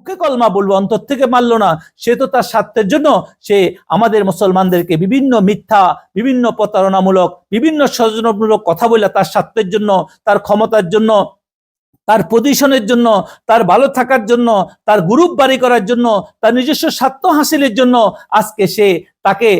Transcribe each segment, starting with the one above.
মুখে কলমা বলব, অন্তর থেকে মারলো না। সে তো তার স্বার্থের জন্য সে আমাদের মুসলমানদেরকে বিভিন্ন মিথ্যা, বিভিন্ন প্রতারণামূলক, বিভিন্ন স্বজনমূলক কথা বলে তার স্বার্থের জন্য, তার ক্ষমতার জন্য, তার পজিশনের জন্য, তার ভালো থাকার জন্য, তার গ্রুপ বাড়ি করার জন্য, তার নিজস্ব স্বার্থ হাসিলের জন্য আজকে সে তাকে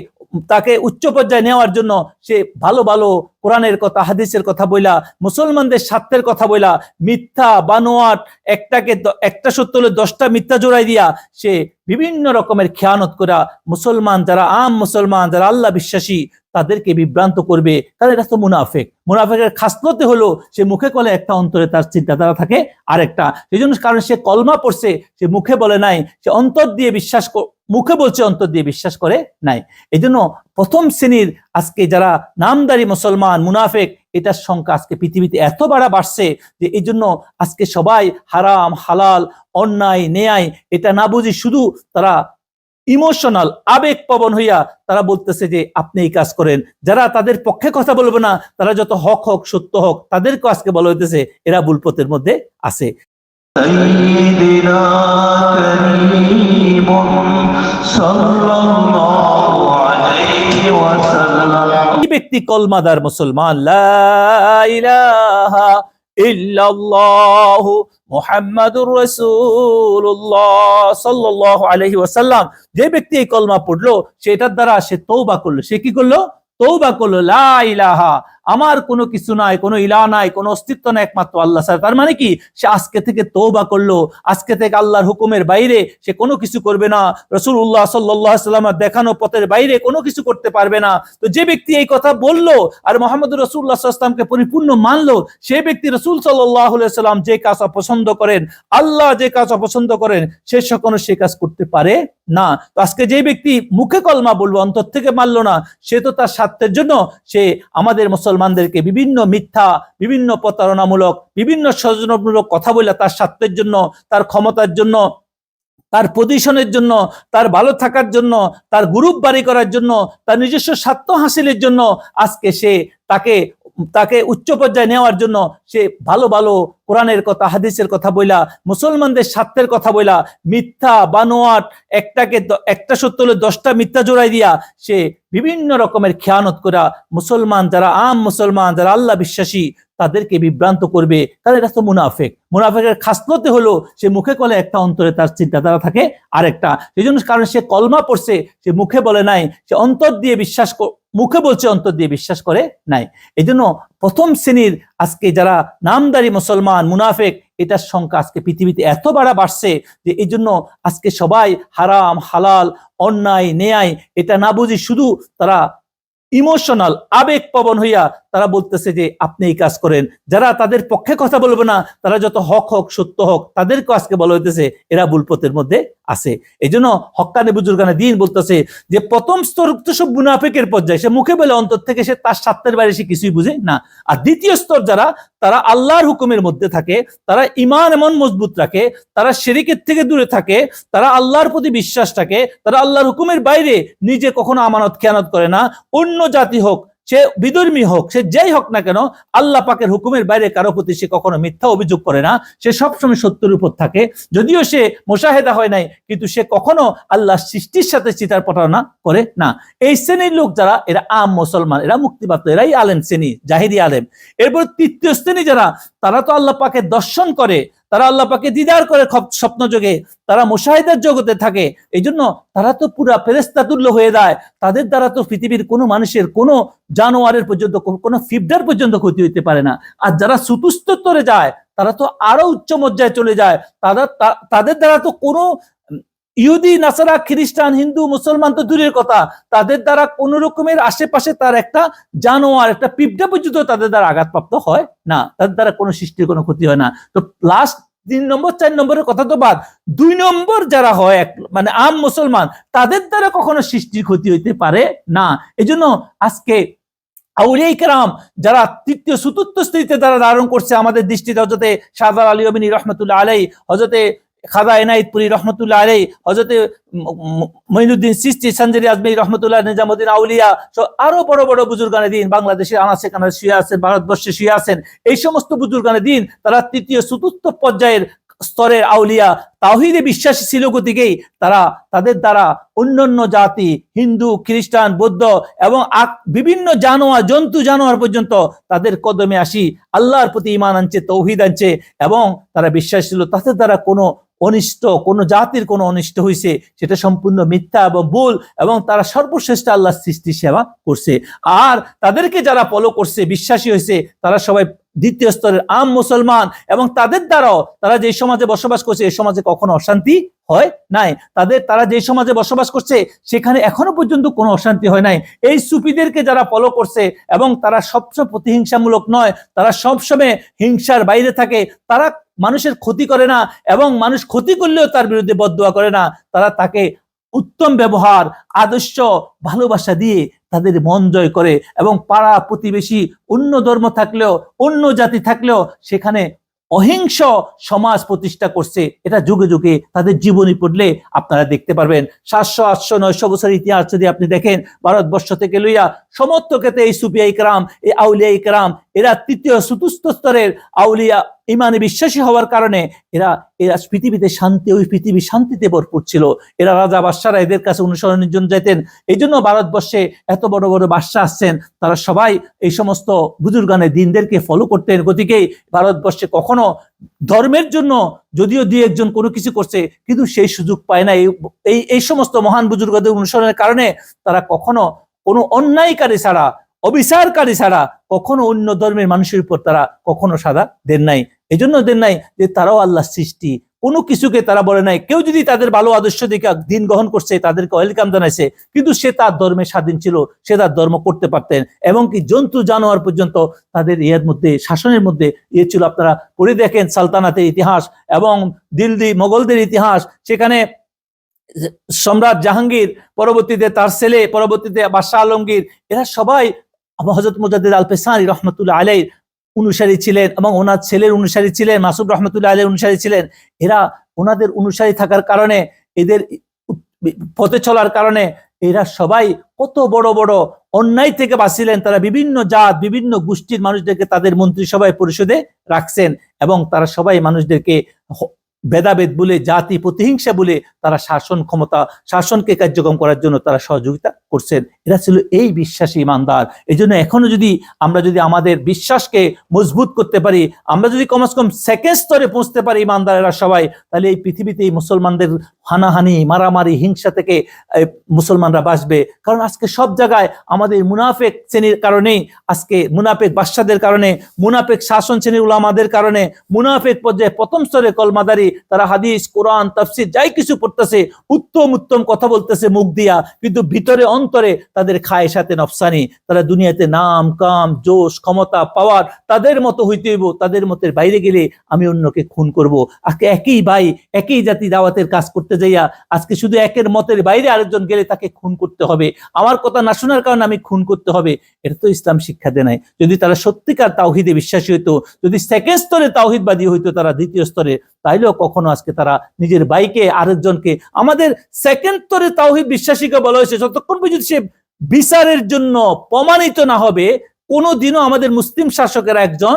তাকে উচ্চ পর্যায়ে নেওয়ার জন্য সে ভালো ভালো কোরআনের কথা, হাদিসের কথা বইলা, মুসলমানদের স্বার্থের কথা বইলা, মিথ্যা, বানোয়াট, একটাকে একটা সত্য হলে দশটা মিথ্যা জোড়াই দিয়া সে বিভিন্ন রকমের খেয়ানত করা মুসলমান, যারা আম মুসলমান, যারা আল্লাহ বিশ্বাসী, তাদেরকে বিভ্রান্ত করবে। কারণ এটা তো মুনাফেক। মুনাফেকের খাসলতে হলো সে মুখে কলে একটা অন্তরে তার চিন্তাধারা থাকে আরেকটা। সেই জন্য কারণ সে কলমা পড়ছে, সে মুখে বলে নাই, সে অন্তর দিয়ে বিশ্বাস মুখে বলছে, অন্তর দিয়ে বিশ্বাস করে নাই। এই প্রথম শ্রেণির আজকে যারা নামদারি মুসলমান, মুনাফেক, এটার সংখ্যা আজকে পৃথিবীতে এত বাড়া বাড়ছে যে এই জন্য আজকে সবাই হারাম, হালাল, অন্যায়, ন্যায়, এটা না বুঝি শুধু তারা ইমোশনাল, আবেগ পবন হইয়া তারা বলতেছে যে, আপনি এই কাজ করেন। যারা তাদের পক্ষে কথা বলবে না, তারা যত হক হোক, সত্য হোক তাদেরকে আজকে বলা হইতেছে, এরা বুলপথের মধ্যে আছে। سيدنا كريم صلى الله عليه وسلم এই ব্যক্তি কলমাদার মুসলমান লা ইলাহা ইল্লাল্লাহু মুহাম্মাদুর রাসূলুল্লাহ সাল্লাল্লাহু আলাইহি ওয়াসাল্লাম যে ব্যক্তি এই কলমা পড়লো সেটার দ্বারা সে তওবা করলো সে কি করলো তৌবা করলো লা ইলাহা আমার কোনো কিছু নাই, কোনো ইলা নাই, কোনো অস্তিত্ব নাই একমাত্র আল্লাহ ছাড়া তার মানে কি? সে আজকে থেকে তৌবা করল, আজকে থেকে আল্লাহর হুকুমের বাইরে সে কোনো কিছু করবে না। রসুল্লাহ সাল্লাহ সাল্লামের দেখানো পথের বাইরে কোনো কিছু করতে পারবে না। তো যে ব্যক্তি এই কথা বলল আর মোহাম্মদ রসুল্লাহ সাল্লামকে পরিপূর্ণ মানলো, সে ব্যক্তি রসুল সাল্লাহ সাল্লাম যে কাজ অপছন্দ করেন, আল্লাহ যে কাজ অপছন্দ করেন, সে সকল সে কাজ করতে পারে না। তো আজকে যে ব্যক্তি মুখে কলমা বলব, অন্তর থেকে মানলো না, সে তো তার স্বার্থের জন্য সে আমাদের মুসলমানদেরকে বিভিন্ন মিথ্যা, বিভিন্ন প্রতারণামূলক, বিভিন্ন স্বজনমূলক কথা বলে তার স্বার্থের জন্য, তার ক্ষমতার জন্য, তার পজিশনের জন্য, তার ভালো থাকার জন্য, তার গ্রুপ বাড়ি করার জন্য, তার নিজস্ব স্বার্থ হাসিলের জন্য আজকে সে তাকে তাকে উচ্চ পর্যায়ে নেওয়ার জন্য সে ভালো ভালো কোরআনের কথা, হাদিসের কথা বইলা, মুসলমানদের স্বার্থের কথা বইলা, মিথ্যা, বানোয়াট, একটাকে একটা সত্য হলে দশটা মিথ্যা জোড়াই দিয়া সে বিভিন্ন রকমের খেয়ানত করা মুসলমান, যারা আম মুসলমান, যারা আল্লাহ বিশ্বাসী তাদেরকে বিভ্রান্ত করবে, কারণ এটা তো মুনাফেক। মুনাফেকের খাসলতে হলো, সে মুখে কলে একটা অন্তরে তার চিন্তাধারা থাকে আরেকটা। সেই জন্য কারণ সে কলমা পড়ছে, সে মুখে বলে নাই, সে অন্তর দিয়ে বিশ্বাস মুখে বলছে, অন্তর দিয়ে বিশ্বাস করে নাই। এই প্রথম শ্রেণির আজকে যারা নামদারি মুসলমান, মুনাফেক, এটার সংখ্যা আজকে পৃথিবীতে এত বাড়া বাড়ছে যে এই জন্য আজকে সবাই হারাম, হালাল, অন্যায়, ন্যায়, এটা না বুঝি শুধু তারা ইমোশনাল আবেগ পবন হইয়া তারা বলতেছে যে আপনি এই কাজ করেন। যারা তাদের পক্ষে কথা বলবে না, তারা যত হক হোক, সত্য হোক তাদেরকে আজকে বলা হইতেছে এরা বুলপথের মধ্যে আছে। এই জন্য হক্কানে বুজুর্গানে দিন বলতেছে যে, প্রথম স্তর তো সব মুনাফেকের পর্যায়ে। সে মুখে বলে অন্তর থেকে সে তার স্বার্থের বাইরে সে কিছুই বুঝে না। আর দ্বিতীয় স্তর যারা, তারা আল্লাহর হুকুমের মধ্যে থাকে, তারা ইমান এমন মজবুত রাখে, তারা শেরিকের থেকে দূরে থাকে, তারা আল্লাহর প্রতি বিশ্বাস থাকে তারা আল্লাহর হুকুমের বাইরে নিজে কখনো আমানত, খেয়ানত করে না। অন্য জাতি হোক সে বিধর্মী হোক, সে যেই হোক না কেন, আল্লাহ পাকের হুকুমের বাইরে কারও প্রতি সে কখনো মিথ্যা অভিযোগ করে না। সে সবসময় সত্যের উপর থাকে। যদিও সে মোশাহেদা হয় নাই, কিন্তু সে কখনো আল্লাহ সৃষ্টির সাথে চিতার প্রতারণা করে না। এই শ্রেণির লোক যারা, এরা আম মুসলমান, এরা মুক্তিপ্রাপ্ত, এরাই আলেম শ্রেণি জাহিদি আলেম। এরপর তৃতীয় শ্রেণি যারা, তারা তো আল্লাহ পাকে দর্শন করে। তারা আল্লাহ পাকে দিদার করে স্বপ্ন যোগে তারা মুশাহিদার জগতে থাকে। এই জন্য তারা তো পুরা ফেরেস্তাতুল্য হয়ে যায়। তাদের দ্বারা তো পৃথিবীর কোনো মানুষের, কোনো জানোয়ারের পর্যন্ত কোনো ফিফডার পর্যন্ত ক্ষতি হইতে পারে না। আর যারা সুতুস্তরে যায়, তারা তো আরও উচ্চ মর্যায় চলে যায়। তারা তাদের দ্বারা তো কোনো ইহুদি, নাসারা, খ্রিস্টান, হিন্দু, মুসলমান তো দূরের কথা। তাদের দ্বারা কোন রকমের আশেপাশে তার একটা জানোয়ার, একটা পিপডা পর্যন্ত তাদের দ্বারা আঘাতপ্রাপ্ত হয় না। তাদের দ্বারা কোনো সৃষ্টির কোনো ক্ষতি হয় না। তো লাস্ট তিন নম্বর, চার নম্বরের কথা তো বাদ। দুই নম্বর যারা হয়, এক মানে আম মুসলমান, তাদের দ্বারা কখনো সৃষ্টির ক্ষতি হইতে পারে না। এই জন্য আজকে আউলিয়াই যারা তৃতীয়, চতুর্থ স্ত্রীতে যারা ধারণ করছে আমাদের দৃষ্টিতে হজরতে শাহজাল আলী অবিনী রহমতুল্লাহ আলাই হজরতে খাদা এনায়তপুরি রহমতুল্লাহ আলাই হজরতে মঈনুদ্দিন সিস্তি সঞ্জরি আজমি রহমতুল্লাহ, নিজামুদ্দিন আউলিয়া আরও বড় বড় বুজুর্গানে দিন বাংলাদেশে আনাসে কানাসে শুয়ে আছেন, ভারতবর্ষে শুয়ে আছেন, এই সমস্ত বুজুর্গানে দিন তারা তৃতীয়, চতুর্থ পর্যায়ের স্তরের আউলিয়া, তাওহিদে বিশ্বাসী ছিল গতিকেই তারা তাদের দ্বারা অন্যান্য জাতি, হিন্দু, খ্রিস্টান, বৌদ্ধ এবং বিভিন্ন জানোয়ার, জন্তু জানোয়ার পর্যন্ত তাদের কদমে আসি, আল্লাহর প্রতি ইমান আনছে, তৌহিদ আনছে এবং তারা বিশ্বাস ছিল তাদের দ্বারা কোনো অনিষ্ট, কোনো জাতির কোনো অনিষ্ট হয়েছে সেটা সম্পূর্ণ মিথ্যা এবং ভুল এবং তারা সর্বশ্রেষ্ঠ আল্লাহ সৃষ্টি সেবা করছে। আর তাদেরকে যারা ফলো করছে, বিশ্বাসী হয়েছে তারা সবাই দ্বিতীয় স্তরের আম মুসলমান এবং তাদের দ্বারাও তারা যে সমাজে বসবাস করছে, এই সমাজে কখনো অশান্তি হয় নাই। তাদের, তারা যে সমাজে বসবাস করছে, সেখানে এখনও পর্যন্ত কোনো অশান্তি হয় নাই। এই সুফিদেরকে যারা ফলো করছে এবং তারা সবসময় প্রতিহিংসামূলক নয়, তারা সবসময় হিংসার বাইরে থাকে, তারা মানুষের ক্ষতি করে না এবং মানুষ ক্ষতি করলেও তার বিরুদ্ধে বদুয়া করে না, তারা তাকে উত্তম ব্যবহার, আদর্শ ভালোবাসা দিয়ে তাদের মন জয় করে এবং পাড়া প্রতিবেশী অন্য ধর্ম থাকলেও, অন্য জাতি থাকলেও সেখানে অহিংস সমাজ প্রতিষ্ঠা করছে। এটা যুগে যুগে তাদের জীবনী পড়লে আপনারা দেখতে পারবেন। সাতশো, আটশো, নয়শো বছর ইতিহাস যদি আপনি দেখেন, ভারতবর্ষ থেকে লইয়া সমস্ত ক্ষেত্রে এই সুপিয়া ইকরাম, এই আউলিয়া ইকরাম এরা তৃতীয় চতুর্থ স্তরের আউলিয়া ইমানে বিশ্বাসী হওয়ার কারণে এরা এরা পৃথিবীতে শান্তি, ওই পৃথিবী শান্তিতে ভরপুর ছিল। এরা রাজা বাদশারা এদের কাছে অনুসরণের জন্য যেতেন এই জন্য ভারতবর্ষে এত বড় বড় বাদশা আসছেন, তারা সবাই এই সমস্ত বুজুর্গানের দিনদেরকে ফলো করতেন গতিকে ভারতবর্ষে কখনো ধর্মের জন্য যদিও দুই একজন কোনো কিছু করছে, কিন্তু সেই সুযোগ পায় না। এই এই সমস্ত মহান বুজুর্গদের অনুসরণের কারণে তারা কখনো কোনো অন্যায়কারী ছাড়া অবিচারকারী ছাড়া কখনো অন্য ধর্মের মানুষের উপর তারা কখনো সাদা দেন নাই। এই জন্য দেন নাই যে তারাও আল্লাহ সৃষ্টি। কোনো কিছুকে তারা বলে নাই। কেউ যদি তাদের ভালো আদর্শ দিকে দিন গ্রহণ করছে, তাদেরকে ওয়েলকাম জানাইছে, কিন্তু সে তার ধর্মে স্বাধীন ছিল, সে তার ধর্ম করতে পারতেন। এমনকি জন্তু, জানোয়ার পর্যন্ত তাদের ইয়ের মধ্যে, শাসনের মধ্যে ইয়ে ছিল। আপনারা পড়ে দেখেন সালতানাতের ইতিহাস এবং দিল্লি মোগলদের ইতিহাস। সেখানে সম্রাট জাহাঙ্গীর পরবর্তীতে তার ছেলে, পরবর্তীতে বাদশাহ আলমগীর, এরা সবাই হজরত মুজাদ্দিদ আল পেসানি রহমতুল্লাহ আলাই অনুসারী ছিলেন এবং ওনার ছেলের অনুসারী ছিলেন, মাসুদ রহমতুল্লাহ আলের অনুসারী ছিলেন। এরা ওনাদের অনুসারী থাকার কারণে, এদের পথে চলার কারণে এরা সবাই কত বড় বড় অন্যায় থেকে বাঁচিলেন। তারা বিভিন্ন জাত, বিভিন্ন গোষ্ঠীর মানুষদেরকে তাদের মন্ত্রিসভায় পরিষদে রাখছেন এবং তারা সবাই মানুষদেরকে ভেদাভেদ বলে, জাতি প্রতিহিংসা বলে তারা শাসন ক্ষমতা, শাসনকে কার্যক্রম করার জন্য তারা সহযোগিতা করছেন। এরা ছিল এই বিশ্বাসী ইমানদার। এই জন্য এখনও যদি আমরা যদি আমাদের বিশ্বাসকে মজবুত করতে পারি, আমরা যদি কমস কম সেকেন্ড স্তরে পৌঁছতে পারি ইমানদারেরা সবাই, তাহলে এই পৃথিবীতে এই মুসলমানদের হানাহানি, মারামারি, হিংসা থেকে মুসলমানরা বাঁচবে। কারণ আজকে সব জায়গায় আমাদের মুনাফেক শ্রেণির কারণেই, আজকে মুনাফেক বাদশাদের কারণে, মুনাফেক শাসন শ্রেণির উলামাদের কারণে, মুনাফেক পর্যায়ে প্রথম স্তরে কলমাদারি, তারা হাদিস, কোরআন, তাফসির, যাই কিছু পড়তেছে, উত্তম উত্তম কথা বলতেছে মুখ দিয়া, কিন্তু ভিতরে, অন্তরে তাদের খায় সাথে নফসানি। তারা দুনিয়াতে নাম, কাম, জোশ, ক্ষমতা, পাওয়ার, তাদের মতো হইতে হইব, তাদের মতের বাইরে গেলে আমি অন্যকে খুন করব। আজকে একই ভাই, একই জাতি দাওয়াতের কাজ করতে যাইয়া আজকে শুধু একের মতের বাইরে আরেকজন গেলে তাকে খুন করতে হবে। আমার কথা না শোনার কারণে আমি খুন করতে হবে। এটা তো ইসলাম শিক্ষা দেয় নাই। যদি তারা সত্যিকার তাওহিদে বিশ্বাসী হইতো, যদি সেকেন্ড স্তরে তাওহিদবাদী হইতো তারা দ্বিতীয় স্তরে, তাইলেও কখনো আজকে তারা নিজের বাইকে আরেকজনকে, আমাদের সেকেন্ড স্তরে তাওহিদ বিশ্বাসীকে বলা হয়েছে, যতক্ষণ পর্যন্ত সে বিচারের জন্য প্রমাণিত না হবে, কোনোদিনও আমাদের মুসলিম শাসকেরা একজন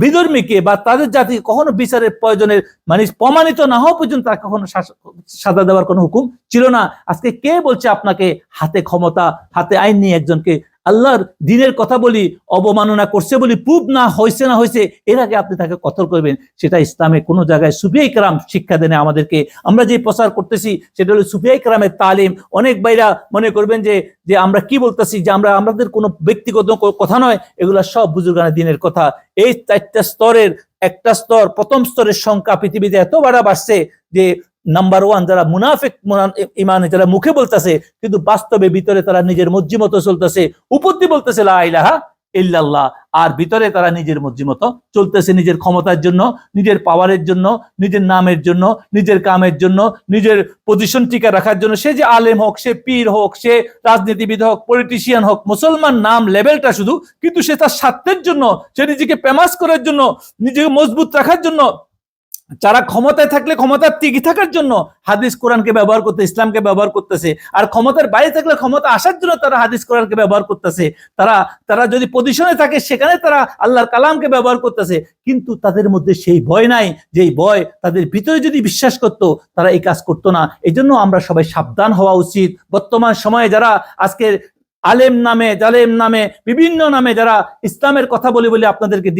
বিধর্মীকে বা তাদের জাতি কখনো বিচারের প্রয়োজনের মানে প্রমাণিত না হওয়া পর্যন্ত তার কখনো সাজা দেওয়ার কোনো হুকুম ছিল না। আজকে কে বলছে আপনাকে হাতে ক্ষমতা, হাতে আইন নিয়ে একজনকে আল্লাহর দিনের কথা বলি, অবমাননা করছে বলি প্রুভ না হয়েছে না হয়েছে এর আগে আপনি তাকে কতল করবেন? সেটা ইসলামে কোনো জায়গায় সুফিয়াই কালাম শিক্ষা দেনে আমাদেরকে। আমরা যে প্রচার করতেছি, সেটা হলো সুফিয়াই কালামের তালিম। অনেক বাইরা মনে করবেন যে যে আমরা কি বলতেছি? যে আমরা, আমাদের কোনো ব্যক্তিগত কথা নয়, এগুলা সব বুজুর্গানের দিনের কথা। এই চারটা স্তরের, একটা স্তর, প্রথম স্তরের সংখ্যা পৃথিবীতে এত বাড়া বাড়ছে যে নাম্বার ওয়ান যারা মুনাফিক মুনা- ইমানে যারা মুখে বলতেছে, কিন্তু বাস্তবে ভিতরে তারা নিজের মর্জি মতো চলতেছে উপদ্দি বলতেছে, লা ইলাহা ইল্লাল্লাহ আর ভিতরে তারা নিজের মর্জি মতো চলতেছে, নিজের ক্ষমতার জন্য, নিজের পাওয়ারের জন্য, নিজের নামের জন্য, নিজের কামের জন্য, নিজের পজিশন টিকে রাখার জন্য। সে যে আলেম হোক, সে পীর হোক, সে রাজনীতিবিদ হোক পলিটিশিয়ান হোক, মুসলমান নাম লেভেলটা শুধু, কিন্তু সে তার স্বার্থের জন্য, সে নিজেকে ফেমাস করার জন্য, নিজেকে মজবুত রাখার জন্য যারা ক্ষমতায় থাকলে ক্ষমতার টিকে থাকার জন্য হাদিস কোরআনকে ব্যবহার করতে, ইসলামকে ব্যবহার করতেছে। আর ক্ষমতার বাইরে থাকলে ক্ষমতা আসার জন্য তারা হাদিস কোরআনকে ব্যবহার করতেছে। তারা তারা যদি পজিশনে থাকে, সেখানে তারা আল্লাহর কালামকে ব্যবহার করতেছে। কিন্তু তাদের মধ্যে সেই ভয় নাই, যেই ভয় তাদের ভিতরে যদি বিশ্বাস করত, তারা এই কাজ করতো না। এই জন্য আমরা সবাই সাবধান হওয়া উচিত। বর্তমান সময়ে যারা আজকে আলেম নামে, জালেম নামে, বিভিন্ন নামে যারা ইসলামের কথা বলি বলে আপনাদেরকে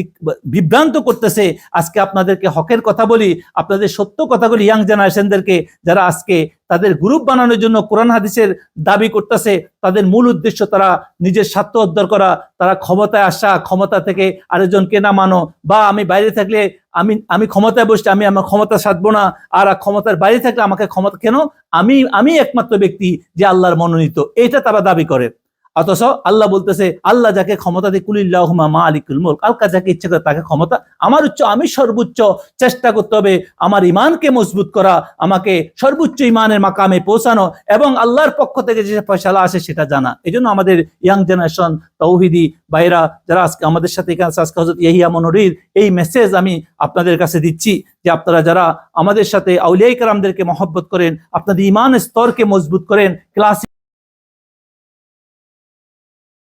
বিভ্রান্ত করতেছে, আজকে আপনাদেরকে হকের কথা বলি, আপনাদের সত্য কথাগুলি ইয়াং জেনারেশনদেরকে যারা আজকে তাদের গ্রুপ বানানোর জন্য কোরআন হাদিসের দাবি করতেছে, তাদের মূল উদ্দেশ্য তারা নিজের স্বার্থ উদ্ধার করা, তারা ক্ষমতায় আসা, ক্ষমতা থেকে আরেকজনকে না মানো, বা আমি বাইরে থাকলে আমি আমি ক্ষমতায় বসতে আমি আমার ক্ষমতা সাধবো না, আর ক্ষমতার বাইরে থাকলে আমাকে ক্ষমতা, কেন? আমি আমি একমাত্র ব্যক্তি যে আল্লাহর মনোনীত, এটা তারা দাবি করে। অথচ আল্লাহ বলতেছে, আল্লাহ যাকে ক্ষমতা দিয়ে কুলিল্লাহুমা মা আলিকুল মুলক। আল্লাহ যাকে ইচ্ছে করে তাকে ক্ষমতা, আমার উচ্চ, আমি সর্বোচ্চ চেষ্টা করতে হবে, আমার ইমানকে মজবুত করা, আমাকে সর্বোচ্চ ইমানের মাকামে পৌঁছানো এবং আল্লাহর পক্ষ থেকে যে ফয়সালা আসে সেটা জানা। এই জন্য আমাদের ইয়াং জেনারেশন তৌহিদি বাইরা যারা আজকে আমাদের সাথে আজকে হজরত ইয়াহিয়া মনোরির এই মেসেজ আমি আপনাদের কাছে দিচ্ছি যে আপনারা যারা আমাদের সাথে আউলিয়াই কারামদেরকে মহব্বত করেন, আপনাদের ইমান স্তরকে মজবুত করেন ক্লাস